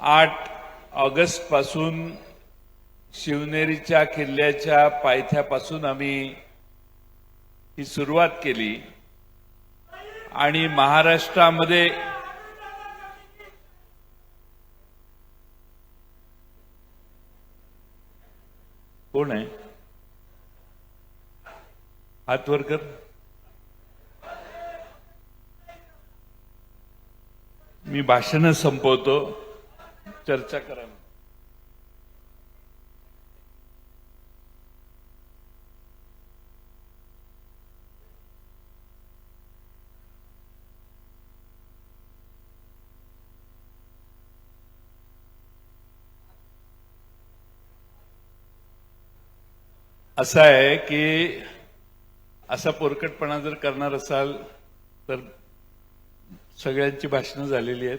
आठ ऑगस्टपासून शिवनेरीच्या किल्ल्याच्या पायथ्यापासून आम्ही ही सुरुवात केली. आणि महाराष्ट्रामध्ये कोण आहे? हातवरकर मी भाषण संपवतो. चर्चा करा असं आहे की असा पोरकटपणा जर करणार असाल तर सगळ्यांची भाषणं झालेली आहेत.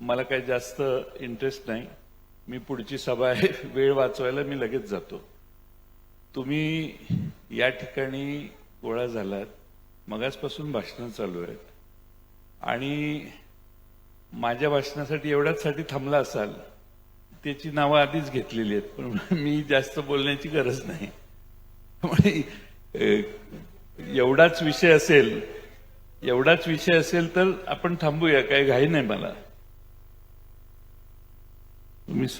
मला काही जास्त इंटरेस्ट नाही. मी पुढची सभा आहे वेळ वाचवायला मी लगेच जातो. तुम्ही या ठिकाणी गोळा झालात मगासपासून भाषणं चालू आहेत. आणि माझ्या भाषणासाठी एवढ्याचसाठी थांबला असाल त्याची नावं आधीच घेतलेली आहेत पण मी जास्त बोलण्याची गरज नाही. म्हणजे, त्यामुळे एवढाच विषय असेल एवढाच विषय असेल तर आपण थांबूया काही घाई नाही मला. तुम्ही सग-